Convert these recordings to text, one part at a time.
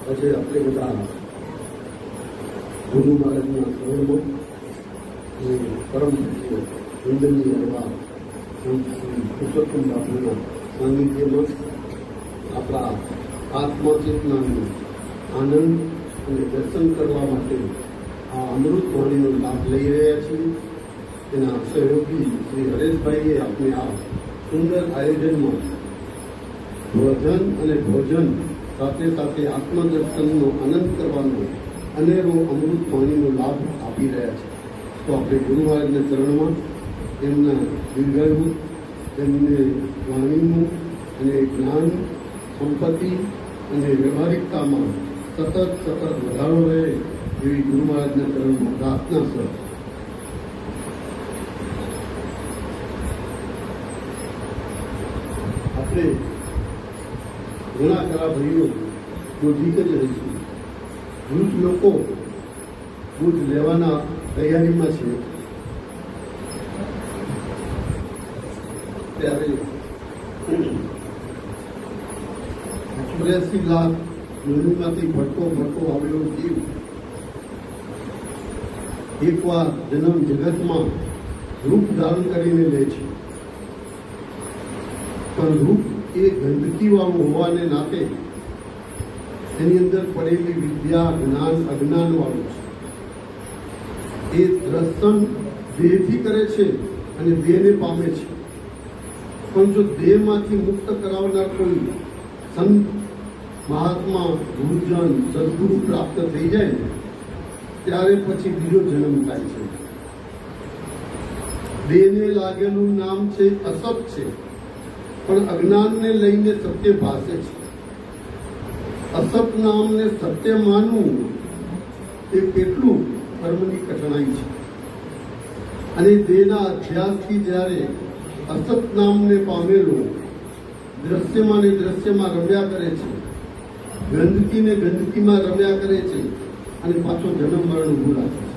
પછી આપણે બધા ગુરુ મહારાજના ધોરણમાં અને પરમ એવા પુરુષોત્તમ બાપુના સાનિધ્યમાં આપણા આત્મચેતનાનો આનંદ અને દર્શન કરવા માટે આ અમૃત વાણીનો લાભ લઈ રહ્યા છીએ. તેના સહયોગી શ્રી હરેશભાઈએ આપણે આ સુંદર આયોજનમાં ભોજન અને ભોજન સાથે સાથે આત્મદર્શનનો આનંદ કરવાનો અનેરો અમૃત પાણીનો લાભ આપી રહ્યા છે. તો આપણે ગુરુ મહારાજના ચરણમાં તેમના દીર્ઘાયુ તેમને વાણીનું અને જ્ઞાન, સંપત્તિ અને વ્યવહારિકતામાં સતત સતત વધારો રહે એવી ગુરુ મહારાજના ચરણમાં પ્રાર્થના સર આપણે ઘણા ખરા ભાઈઓ નજીક જ રહીશું વૃદ્ધ લોકો દૂધ લેવાના તૈયારીમાં છે ત્યારે ચોર્યાસી લાખ યોનિમાંથી ભટકો ભટકો આવેલો જીવ એકવાર જન્મ જગતમાં રૂપ ધારણ કરીને લે છે પણ રૂપ એ ગંદકી વાળું હોવાને નાતે એની અંદર પડેલી વિદ્યા, જ્ઞાન વાળું છે. એ દ્રસન દેહથી કરે છે અને દેહને પામે છે. પણ જો દેહમાંથી મુક્ત કરાવનાર કોઈ સંત, મહાત્મા, ગુરુજન, સદગુરુ પ્રાપ્ત થઈ જાય, ત્યારે પછી બીજો જન્મ થાય છે. દેહને લાગેલું નામ છે અસત છે. પણ અજ્ઞાનને લઈને સત્ય ભાષે છે. અસત નામને સત્ય માનવું એ કેટલું કર્મની કઠણાઈ છે. અને દેહના અભ્યાસથી જ્યારે અસત નામને પામેલો દ્રશ્યમાં ને દ્રશ્યમાં રમ્યા કરે છે, ગંદકીને ગંદકીમાં રમ્યા કરે છે અને પાછો જન્મ મરણ ઉભું રાખે છે.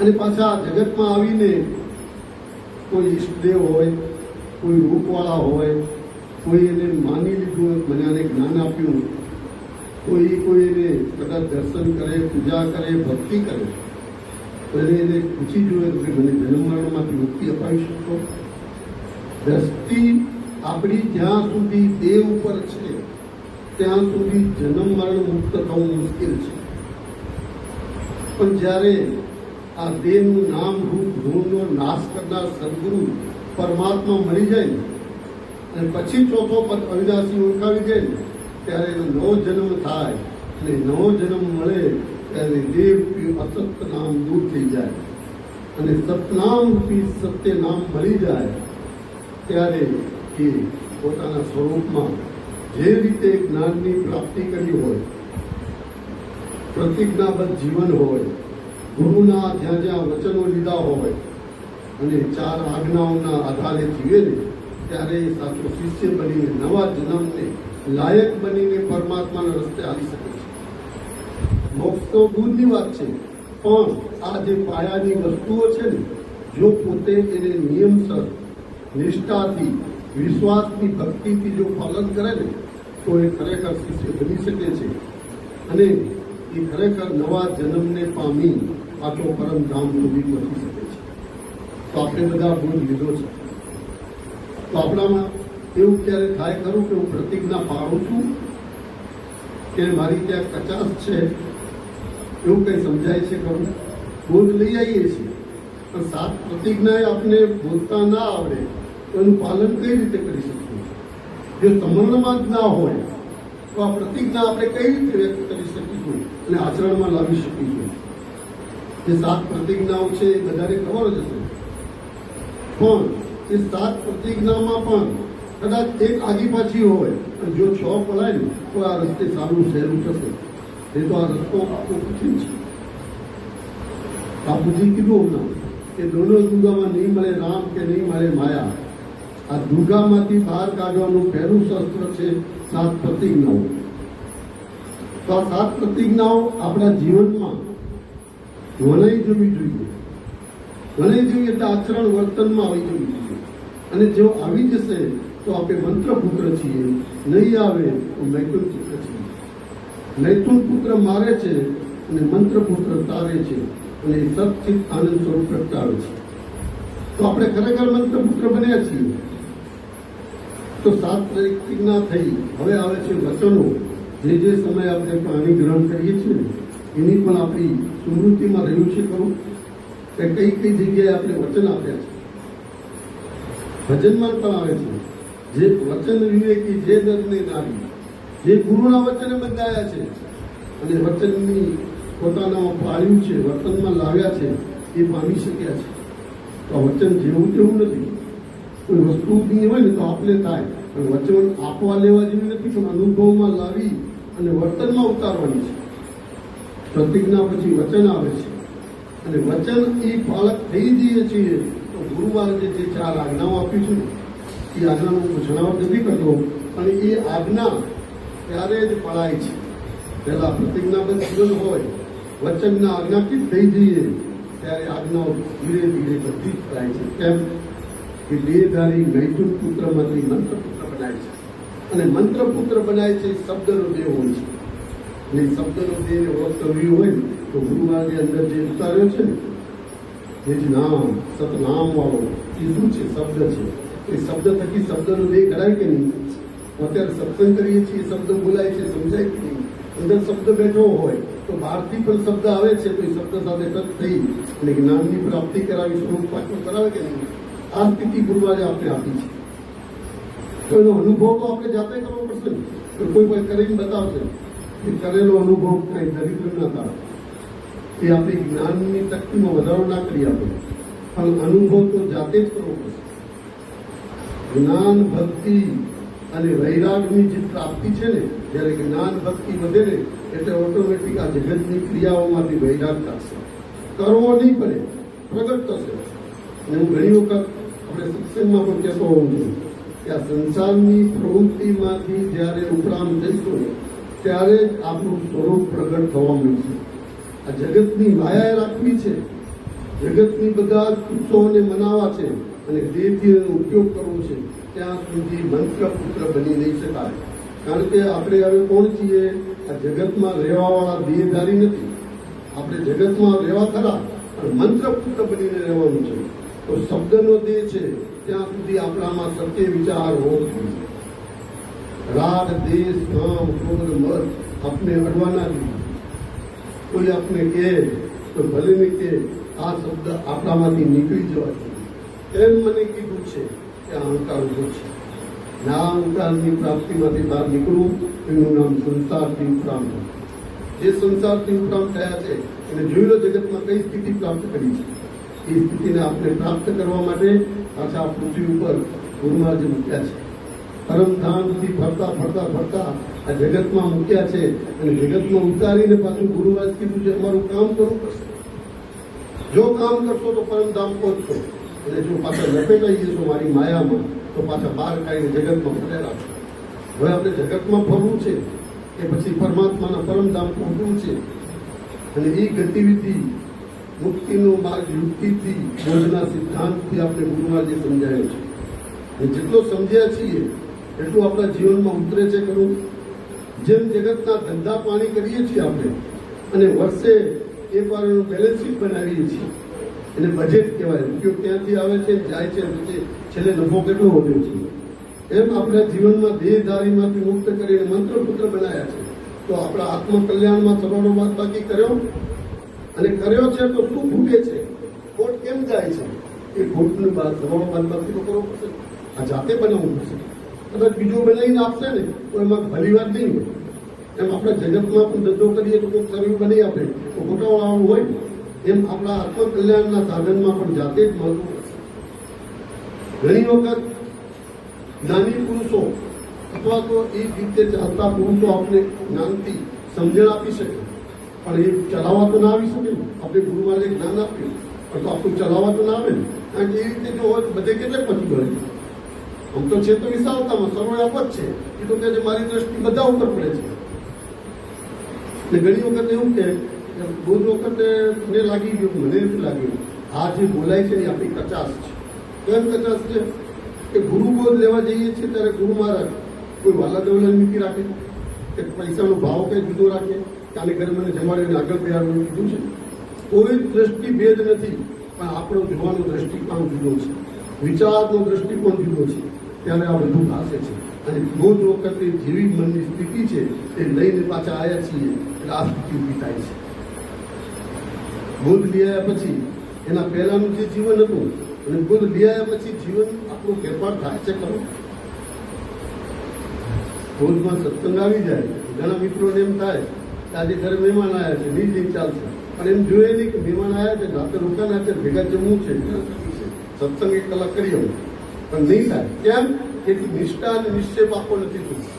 અને પાછા જગતમાં આવીને કોઈ ઈષ્ટદેવ હોય કોઈ રૂપવાળા હોય, કોઈ એને માની લીધું મને આને જ્ઞાન આપ્યું કોઈ કોઈ એને કદાચ દર્શન કરે, પૂજા કરે, ભક્તિ કરે, તો એને એને પૂછી જોઈએ કે મને જન્મરણમાંથી મુક્તિ અપાવી શકો? દ્રષ્ટિ આપણી જ્યાં સુધી દેહ ઉપર છે, ત્યાં સુધી જન્મ મરણ મુક્ત થવું મુશ્કેલ છે. પણ જ્યારે આ દેહનું નામ, રૂપ ગુણનો નાશ કરનાર સદગુરુ પરમાત્મા મળી જાય અને પછી ચોથો પદ અવિનાશી ઓળખાવી જાય ત્યારે એનો નવો જન્મ થાય, અને નવો જન્મ મળે, ત્યારે દેવ અસત નામ દૂર થઈ જાય. અને સતનામ રૂપી સત્ય નામ મળી જાય, ત્યારે એ પોતાના સ્વરૂપમાં જે રીતે જ્ઞાનની પ્રાપ્તિ કરી હોય, પ્રતિજ્ઞાબદ્ધ જીવન હોય, ગુરુના જ્યાં જ્યાં વચનો લીધા હોય અને ચાર આજ્ઞાઓના આધારે જીવે ને ત્યારે એ સાચો શિષ્ય બનીને નવા જન્મને લાયક બનીને પરમાત્માના રસ્તે આવી શકે છે. મોક્ષ તો દૂરની વાત છે, પણ આ જે પાયાની વસ્તુઓ છે ને, જો પોતે એને નિયમસર નિષ્ઠાથી વિશ્વાસની ભક્તિથી જો પાલન કરે ને, તો એ ખરેખર શિષ્ય બની શકે છે. અને એ ખરેખર નવા જન્મને પામી પાછો પરમધામ સુધી પહોંચી શકે તો આપણે બધા બોધ લીધો છે. તો આપણામાં એવું ક્યારે થાય ખરું કે હું પ્રતિજ્ઞા પાડું છું કે મારી ત્યાં કચાશ છે? એવું કંઈ સમજાય છે ખરું? બોધ લઈ આવીએ છીએ. પણ સાત પ્રતિજ્ઞાએ આપણે બોલતા ના આવડે એનું પાલન કઈ રીતે કરી શકીએ? જો સમરણમાં જ ના હોય, તો આ પ્રતિજ્ઞા આપણે કઈ રીતે વ્યક્ત કરી શકીશું અને આચરણમાં લાવી શકીશું? જે સાત પ્રતિજ્ઞાઓ છે એ બધાને ખબર જ હશે. પણ એ સાત પ્રતિજ્ઞામાં પણ કદાચ એક આગી પાછી હોય અને જો છ પડાય ને તો આ રસ્તે સારું સહેલું થશે એ તો આ રસ્તો આખો કઠિન છે બાપુજી કીધું હમણાં કે દોનો દુર્ગામાં નહીં મળે રામ કે નહીં મળે માયા આ દુર્ગામાંથી બહાર કાઢવાનું પહેલું શસ્ત્ર છે સાત પ્રતિજ્ઞાઓ તો આ સાત પ્રતિજ્ઞાઓ આપણા જીવનમાં વણાઈ જવી જોઈએ વણાઈ જોઈએ એટલે આચરણ વર્તનમાં આવી જવું જોઈએ અને જો આવી જશે, તો આપણે મંત્ર પુત્ર છીએ. નહીં આવે, તો મૈથુન પુત્ર છીએ. મૈથુન પુત્ર મારે છે અને મંત્ર પુત્ર તારે છે. અને સચિત આનંદ સ્વરૂપ પ્રગટાવે છે. તો આપણે ખરેખર મંત્ર પુત્ર બન્યા છીએ. તો સાત પ્રતિજ્ઞા થઈ. હવે આવે છે વચનો. જે જે સમયે આપણે પાણી ગ્રહણ કરીએ છીએ એની પણ આપણી સ્મૃતિમાં રહ્યું છે ખરું? કે કઈ કઈ જગ્યાએ આપણે વચન આપ્યા છે? ભજનમાં પણ આવે છે. જે વચન વિવેકી, જે દર્દને નારી જે ગુરુના વચને બંધાયા છે અને વચનની પોતાના પાળ્યું છે, વર્તનમાં લાવ્યા છે, એ પામી શક્યા છે. તો વચન જેવું તેવું નથી. કોઈ વસ્તુ બી હોય ને તો આપણે થાય. પણ વચન આપવા લેવા જેવી નથી, પણ અનુભવમાં લાવી અને વર્તનમાં ઉતારવાની છે. પ્રતિજ્ઞા પછી વચન આવે છે. અને વચન એ પાલક થઈ જઈએ છીએ, તો ગુરુવારે જે જે ચાર આજ્ઞાઓ આપી છે, એ આજ્ઞાનું હું જણાવટ નથી કરતો અને એ આજ્ઞા ત્યારે જ પડાય છે. પહેલા પ્રતિજ્ઞાબદ્ધ જીવન હોય, વચનના આજ્ઞાથી થઈ જઈએ, ત્યારે આજ્ઞાઓ ધીરે ધીરે બધી જ થાય છે. કેમ? કે દેહધારી મૈથુન પુત્રમાંથી મંત્રપુત્ર બનાય છે. અને મંત્રપુત્ર બનાય છે શબ્દનો દેહ હોય છે. અને શબ્દનો દેહને ઓળખ હોય ને તો ગુરુવારની અંદર જે ઉતાર્યો છે ને એ જ નામ સતનામ વાળો એ શું છે શબ્દ છે એ શબ્દ થકી શબ્દનો દેહ કરાય કે નહીં અત્યારે સત્સંગ કરીએ છીએ શબ્દ બોલાય છે સમજાય કે નહીં અંદર શબ્દ બેઠો હોય તો બહારથી પણ શબ્દ આવે છે તો એ શબ્દ સાથે ટચ થઈ અને જ્ઞાનની પ્રાપ્તિ કરાવી સ્વરૂપ પાછું કરાવે કે નહીં આ સ્થિતિ ગુરુવારે આપણે આપી છે તો એનો અનુભવ તો આપણે જાતે કરવો પડશે ને? તો કોઈ કોઈ કરીને બતાવશે એ કરેલો અનુભવ કઈ દરિદ્ર ના થાય એ આપણી જ્ઞાનની શક્તિમાં વધારો ના કરી આપે. પણ અનુભવ તો જાતે જ કરવો પડશે. જ્ઞાન, ભક્તિ અને વૈરાગની જે પ્રાપ્તિ છે ને, જ્યારે જ્ઞાન, ભક્તિ વધે ને, એટલે ઓટોમેટિક આ જગતની ક્રિયાઓમાંથી વૈરાગ થશે કરવો નહીં પડે, પ્રગટ થશે. અને હું ઘણી વખત આપણે શિક્ષણમાં પણ કહેતો હોઉં છું કે આ સંસારની પ્રવૃત્તિમાંથી જ્યારે ઉપરાંત જઈશું ત્યારે આપણું સ્વરૂપ પ્રગટ થવા મળશે આ જગતની માયાએ રાખવી છે. જગતની બધા ઉત્સવોને મનાવવા છે અને એનો ઉપયોગ કરવો છે. ત્યાં સુધી મંત્ર પુત્ર બની નહીં શકાય. કારણ કે આપણે હવે કોણ છીએ? આ જગતમાં રહેવાવાળા દેહધારી નથી. આપણે જગતમાં રહેવા ખરા, પણ મંત્ર પુત્ર બનીને રહેવાનું છે. તો શબ્દનો દેહ છે. ત્યાં સુધી આપણામાં સત્ય વિચાર હોવો જોઈએ. રાગ દેશ કામ ક્રોધ, મત આપને અડવાના જોઈએ કોઈ આપને કહે તો ભલે ને કે આ શબ્દ આપણામાંથી નીકળી જવા જોઈએ. એમ મને કીધું છે કે આ અહંકાર ઊભો છે. ના અહંકારની પ્રાપ્તિમાંથી બહાર નીકળવું, એનું નામ સંસારથી ઉપરાંત જે સંસારથી ઉપરાંત થયા છે, એને જોયેલો જગતમાં કઈ સ્થિતિ પ્રાપ્ત કરી છે. એ સ્થિતિને આપણે પ્રાપ્ત કરવા માટે પાછા પૃથ્વી ઉપર ગુરુમાં મૂક્યા છે. પરમધામથી ફરતા ફરતા ફરતા આ જગતમાં મૂક્યા છે અને જગતમાં ઉતારીને પાછું ગુરુવાજ કીધું છે અમારું કામ કરવું પડશે જો કામ કરશો તો પરમધામ પહોંચશો. અને જો પાછા લપેટાઈ જશો મારી માયામાં, તો પાછા બહાર કાઢીને જગતમાં ફરેલા છો હવે આપણે જગતમાં ફરવું છે કે પછી પરમાત્માના પરમધામ પહોંચવું છે? અને એ ગતિવિધિ, મુક્તિનો માર્ગ યુક્તિથી યોજના સિદ્ધાંતથી આપણે ગુરુવાજે સમજાયો છે. અને જેટલો સમજ્યા છીએ એટલું આપણા જીવનમાં ઉતરે છે ખરું? જેમ જગતના ધંધા પાણી કરીએ છીએ આપણે, અને વર્ષે એ વાર એનું બેલેન્સ શીટ બનાવીએ છીએ. એને બજેટ કહેવાય. ઉપયોગ ત્યાંથી આવે છે, જાય છે પછી છેલ્લે નફો કેટલો વધ્યો છે? એમ આપણા જીવનમાં દેહધારીમાંથી મુક્ત કરીને મંત્રપુત્ર બનાવ્યા છે. તો આપણા આત્મકલ્યાણમાં થવાનો વાત બાકી કર્યો? અને કર્યો છે તો શું ફૂટે છે? ખોટ કેમ જાય છે? એ ખોટની બાદ થવાનો બાદ બાકી તો કરવો પડશે. આ જાતે બનાવવું પડશે. કદાચ બીજો બનાવીને આપશે ને તો એમાં ભલી વાત નહીં હોય. એમ આપણે જગતમાં પણ ધંધો કરીએ તો કોઈ સર્વ બની આપે. તો ગોટાળાવાનું હોય એમ આપણા આત્મકલ્યાણના સાધનમાં પણ જાતે જ મળતું ઘણી વખત જ્ઞાની પુરુષો અથવા તો એ રીતે ચાલતા પુરુષો આપણે જ્ઞાનથી સમજણ આપી શકે. પણ એ ચલાવવા તો ના આવી શકે આપણે ગુરુવારે જ્ઞાન આપ્યું પણ તો આપણું ચલાવવા તો ના આવે ને. કારણ કે એ રીતે જો હોય બધે કેટલે પછી ગયો? આમ તો છે તો વિશાળતામાં સર્વ આપત છે. એ કહે મારી દ્રષ્ટિ બધા ઉપર પડે છે. એટલે ઘણી વખત એવું કે બહુ વખતે મને લાગી ગયું, મને એવું લાગ્યું, આ જે બોલાય છે એ આપણી કચાશ છે. કેમ કચાશ છે? કે ગુરુ બોધ લેવા જઈએ છીએ ત્યારે ગુરુ મહારાજ કોઈ વાલા દેવલા નીતિ રાખે? કે પૈસાનો ભાવ કઈ જુદો રાખે? કાલે ઘરે મને જમાડીને આગળ પહેરાવવાનું કીધું છે? કોઈ દ્રષ્ટિ ભેદ નથી, પણ આપણો જોવાનો દ્રષ્ટિકોણ જુદો છે. વિચારનો દ્રષ્ટિકોણ જુદો છે. ત્યારે આ બધું ભાષે છે. અને બહુ જ વખતે જેવી મનની સ્થિતિ છે, એ લઈને પાછા આવ્યા છીએ. એટલે આ સ્થિતિ ઊભી થાય છે. બુદ્ધ લઈ આવ્યા પછી એના પહેલાનું જે જીવન હતું, અને બુદ્ધ લઈ આવ્યા પછી જીવન આપણો ફેરફાર થાય છે ખરો? રોજમાં સત્સંગ આવી જાય, ઘણા મિત્રોને એમ થાય કે આજે ઘરે મહેમાન આવ્યા છે નહીં જઈને ચાલશે. પણ એમ જોઈએ નહીં કે મહેમાન આવ્યા છે રાતે રોકાના છે ભેગા જમવું છે. સત્સંગ એક કલાક કરી આવું. પણ નહીં થાય. કેમ? એટલી નિષ્ઠા અને નિશ્ચય પાકો નથી થયું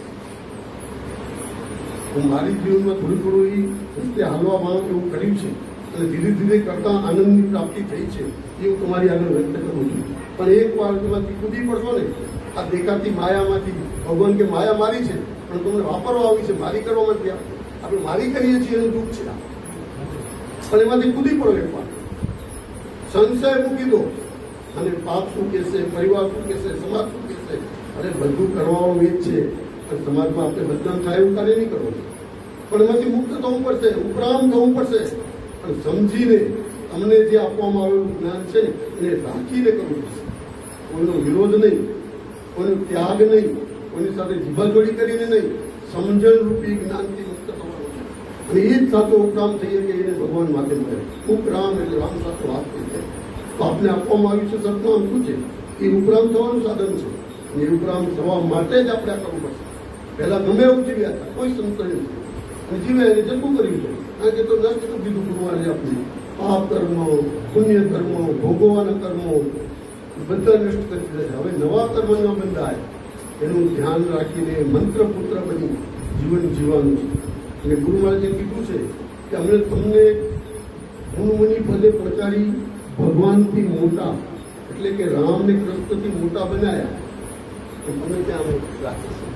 હું મારી જીવનમાં થોડું થોડું એ રસ્તે હાલવા માંગ એવું કર્યું છે. અને ધીરે ધીરે કરતા આનંદની પ્રાપ્તિ થઈ છે એવું તમારી આગળ વ્યક્ત કરવું છું. પણ એક વાર એમાંથી કૂદી પડશો ને, આ દેખાતી માયામાંથી, ભગવાન કે માયા મારી છે, પણ તમને વાપરવા આવી છે, મારી કરવા નથી આપણે મારી કરીએ છીએ એનું દુઃખ છે. પણ એમાંથી કૂદી પડો એક વાર. સંશય મૂકી દો. અને પાપ શું કહેશે, પરિવાર શું કહેશે, સમાજ શું કહેશે? અને બધું કરવાનું એ જ છે. પણ સમાજમાં આપણે બદનામ થાય એવું કાર્ય નહીં કરવું પણ એમાંથી મુક્ત થવું પડશે ઉપરામ થવું પડશે. પણ સમજીને તમને જે આપવામાં આવેલું જ્ઞાન છે, એને રાખીને કરવું પડશે. કોઈનો વિરોધ નહીં, કોઈનો ત્યાગ નહીં, કોઈની સાથે જીભાજોડી કરીને નહીં, સમજણ રૂપી જ્ઞાનથી મુક્ત થવાનું અને એ જ સાચો ઉપરામ થઈએ કે એને ભગવાન માટે મળે. ઉપરામ એટલે રામ સાથે વાત થઈ જાય. આપને આપવામાં આવ્યું છે સત્તાવન શું છે? એ ઉપરામ થવાનું સાધન છે. એ ઉપરામ થવા માટે જ આપણે આ કરવું પડશે પહેલા ગમે એવું જીવ્યા હતા કોઈ સંતોષ નથી. અને જીવે એને જતું કર્યું છે? કારણ કે તો નષ્ટ કરી કીધું ગુરુવારે આપણે પાપ કર્મો, પુણ્ય કર્મો ભોગવવાના કર્મો બધા નષ્ટ કરી દીધા હવે નવા કર્મના બંધાય. એનું ધ્યાન રાખીને મંત્ર પુત્ર બની જીવન જીવવાનું છે. અને ગુરુ મહારાજે કીધું છે કે અમે તમને ગુણમની પદે પહોંચાડી ભગવાનથી મોટા, એટલે કે રામને કૃષ્ણથી મોટા બનાયા, તો તમે ત્યાં રાખીશું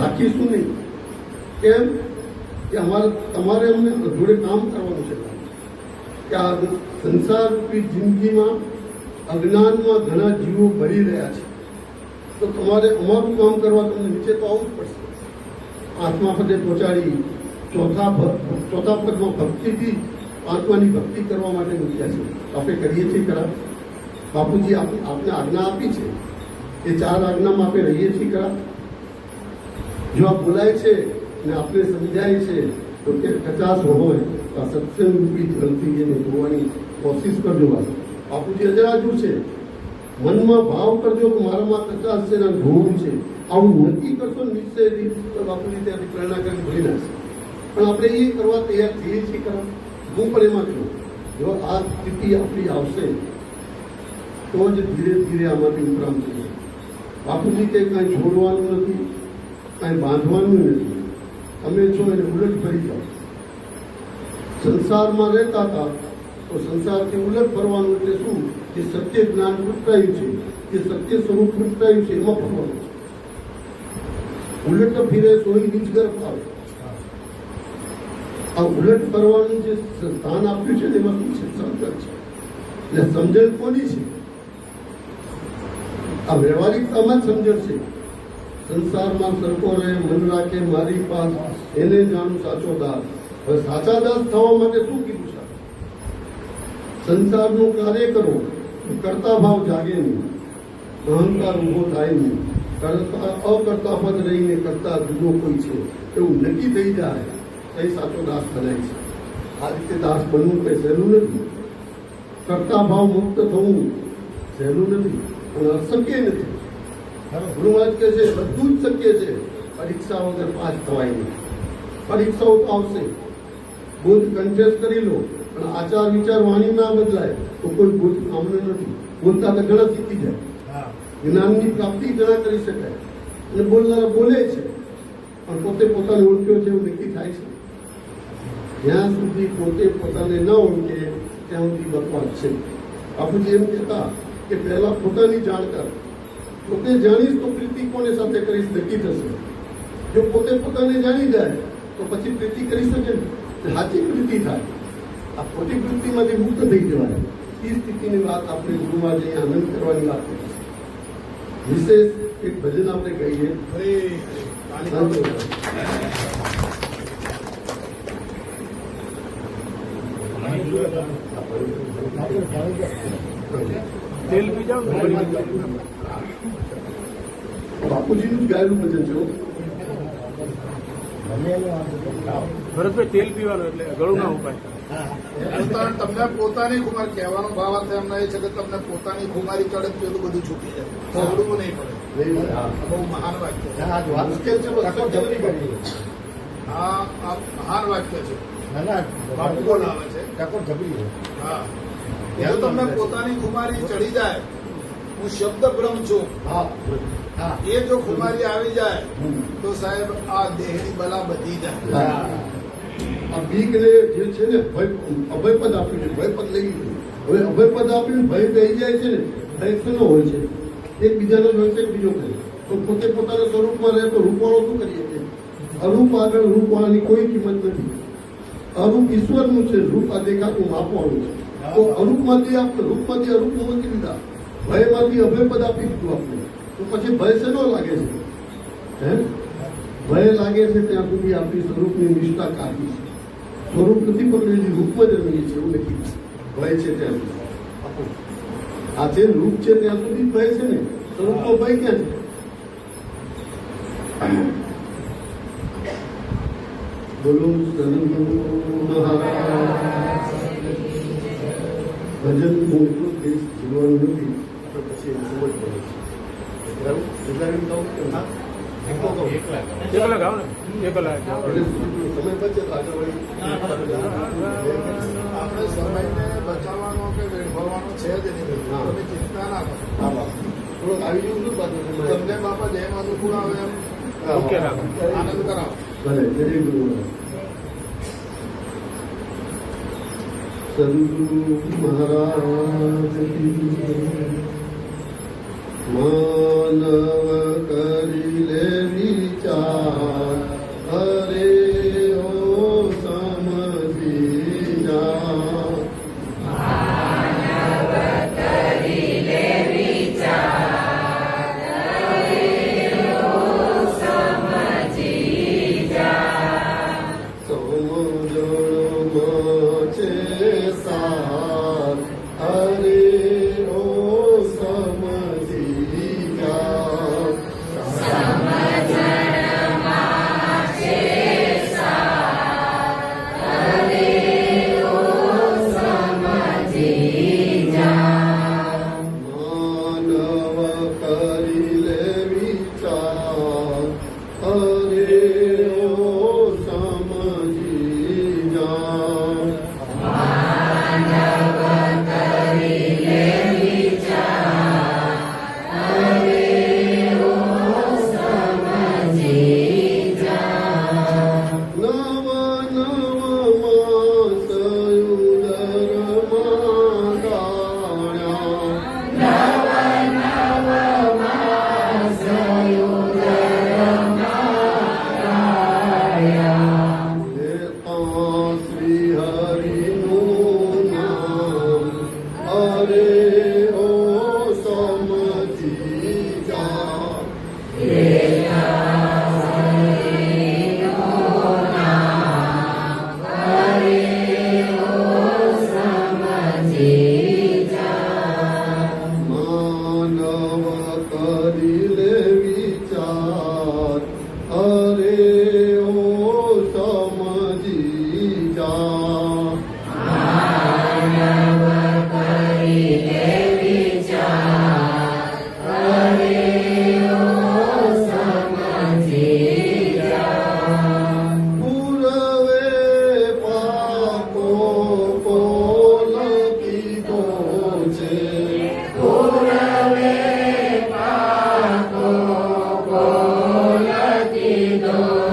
રાખીશું નહીં. કેમ? કે અમારે, તમારે અમને અધૂરે કામ કરવાનું છે. કે આ સંસાર રૂપી જિંદગીમાં અજ્ઞાનમાં ઘણા જીવો ભરી રહ્યા છે. તો તમારે અમારું કામ કરવા તમને નીચે તો આવવું જ પડશે. આત્મા પદે પહોંચાડી ચોથા ચોથા પદમાં ભક્તિથી આત્માની ભક્તિ કરવા માટે મૂક્યા છે. આપણે કરીએ છીએ ખરા બાપુજી આપ, આપને આજ્ઞા આપી છે. એ ચાર આજ્ઞામાં આપણે રહીએ છીએ ખરા જો આ બોલાય છે ને આપણે સમજાય છે, તો કે કચાશ હોય તો આ સત્સંગ રૂપી જલથી એને જોવાની કોશિશ કરજો બાપુજી અજરાજુ છે. મનમાં ભાવ કરજો કે મારામાં કચાશ છે ને ધોવું છે. આવું નક્કી કરશો નિશ્ચય બાપુજી ત્યાંથી પ્રેરણા કરી ભરી નાખશે પણ આપણે એ કરવા તૈયાર થઈએ છીએ ખરા હું પણ એમાં છું. જો આ સ્થિતિ આપણી આવશે, તો જ ધીરે ધીરે આમાંથી ઉપરામ થશે. બાપુજી કે કાંઈ છોડવાનું નથી, કાંઈ બાંધવાનું નથી. તમે છો એને ઉલટ ફરી જાઓ. સંસારમાં રહેતા હતા, તો સંસારથી ઉલટ ફરવાનું એટલે શું? કે સત્ય જ્ઞાન પ્રગટાયું છે, કે સત્ય સ્વરૂપ પ્રગટાયું છે, એમાં ફરવાનું છે. ઉલટ ફીરે સોઈ નીચ આવે આ ઉલટ કરવાનું જે સ્થાન આપ્યું છે તેમાં એમાં છે? એટલે સમજણ કોની છે? આ વ્યવહારિકતામાં જ સમજણ છે. સંસારમાં સરખો રહે, મન રાખે, મારી પાસ, એને જાણું સાચો દાસ. હવે સાચા દાસ થવા માટે શું કીધું છે? સંસારનું કાર્ય કરો કરતા ભાવ જાગે નહીં. અહંકાર ઊભો થાય નહીં. કરતા અકર્તા પદ રહીને કરતા જુદો કોઈ છે. એવું નક્કી થઈ જાય. એ સાચો દાસ બનાય છે. આ રીતે દાસ બનવું કઈ સહેલું નથી. કરતા ભાવ મુક્ત થવું સહેલું નથી. પણ અશક્ય નથી. ગુરુ કે છે બધું જ શક્ય છે. પરીક્ષા વગર પાસ થવાય નહીં. પરીક્ષાઓ તો આવશે. બુદ્ધ કન્ફેસ કરી લો પણ આચાર વિચાર વાણી ના બદલાય તો કોઈ બુદ્ધ કામનું નથી. બોલતા તો ઘણા શીખી જાય. જ્ઞાનની પ્રાપ્તિ ઘણા કરી શકાય. અને બોલનારા બોલે છે. પણ પોતે પોતાને ઓળખ્યો છે એવું નક્કી થાય છે. જ્યાં સુધી પોતે પોતાને ન ઓળખે ત્યાં સુધી બકવાસ છે બાપુજી એમ કહેતા કે પહેલા પોતાની જાણ કર પોતે જાણીશ તો પ્રીતિ કોને સાથે કરીશ નક્કી થશે જો પોતે પોતાને જાણી જાય તો તો પછી પ્રીતિ કરી શકે ને સાચી પ્રીતિ થાય આ ખોટી વૃત્તિમાંથી મુક્ત થઈ જવાય એ સ્થિતિની વાત આપણે ગુરુમાં જઈ આનંદ કરવાની વાત કરી વિશેષ એક ભજન આપણે કહીએ તેલ પી જાઓ બાપુજીનું જ ગાયેલું ભજન છે ભરતભાઈ તેલ પીવાનું એટલે ગળું ના ઉપાય. તમને પોતાની કુમારી કહેવાનો ભાવ અર્થ એમના એ છે કે તમને પોતાની કુમારી ચડે પેલું બધું છૂટી જાય. છોડવું નહીં પડે. હા. બહુ મહાન વાક્ય છે. મુશ્કેલ આવે મહાન વાક્ય છે. ટકોર જબરી છે. હા. જો તમને પોતાની કુમારી ચડી જાય હું શબ્દ બ્રહ્મ છું. હા એ જો કુમારી આવી જાય તો સાહેબ આ દેહની બલા બધી જાય. આ બીક જે છે ને ભય અભયપદ આપ્યું છે ભયપદ લઈ ગયું. હવે અભયપદ આપ્યું ભય થઈ જાય છે ને ભય શું હોય છે? એકબીજાનો બીજાનો હોય છે બીજો કરે તો પોતે પોતાના સ્વરૂપમાં રહે તો રૂપવાળો શું કરીએ છીએ અરૂપ આગળ રૂપવાળાની કોઈ કિંમત નથી. અરૂપ ઈશ્વરનું છે રૂપ આ દેખાતું માપવાનું છે. તો અરૂપમાંથી આપણે રૂપમાંથી અરૂપ મૂકી દીધા ભયમાંથી અભયપદ આપી દીધું આપણે તો પછી ભય શેનો લાગે છે હે ભય લાગે છે ત્યાં સુધી આપણી સ્વરૂપની નિષ્ઠા કાઢી છે। સ્વરૂપ નથી પકડેલી રૂપમાં જ રમીએ છીએ, એવું નથી. ભય છે ત્યાં સુધી. આ જે રૂપ છે ત્યાં સુધી જ ભય છે ને? સ્વરૂપનો ભય ક્યાં છે? બોલો સદગુરુ મહારાજ. ભજન મોટું દેશ જીવવાનું નથી તો પછી એમ જ બને છે. બરાબર? કહું કે આપણે સમયને બચાવવાનો કે વેડફવાનો છે જ નહીં. હા. તમે ચિંતા ના કરો. હા આવી જવું શું પાછું? તમને બાપા જેમ અનુકૂળ આવે એમ. આનંદ કરાવો. ભલે સદગુરુ મહારાજ માનવ Deus. Lord.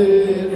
live.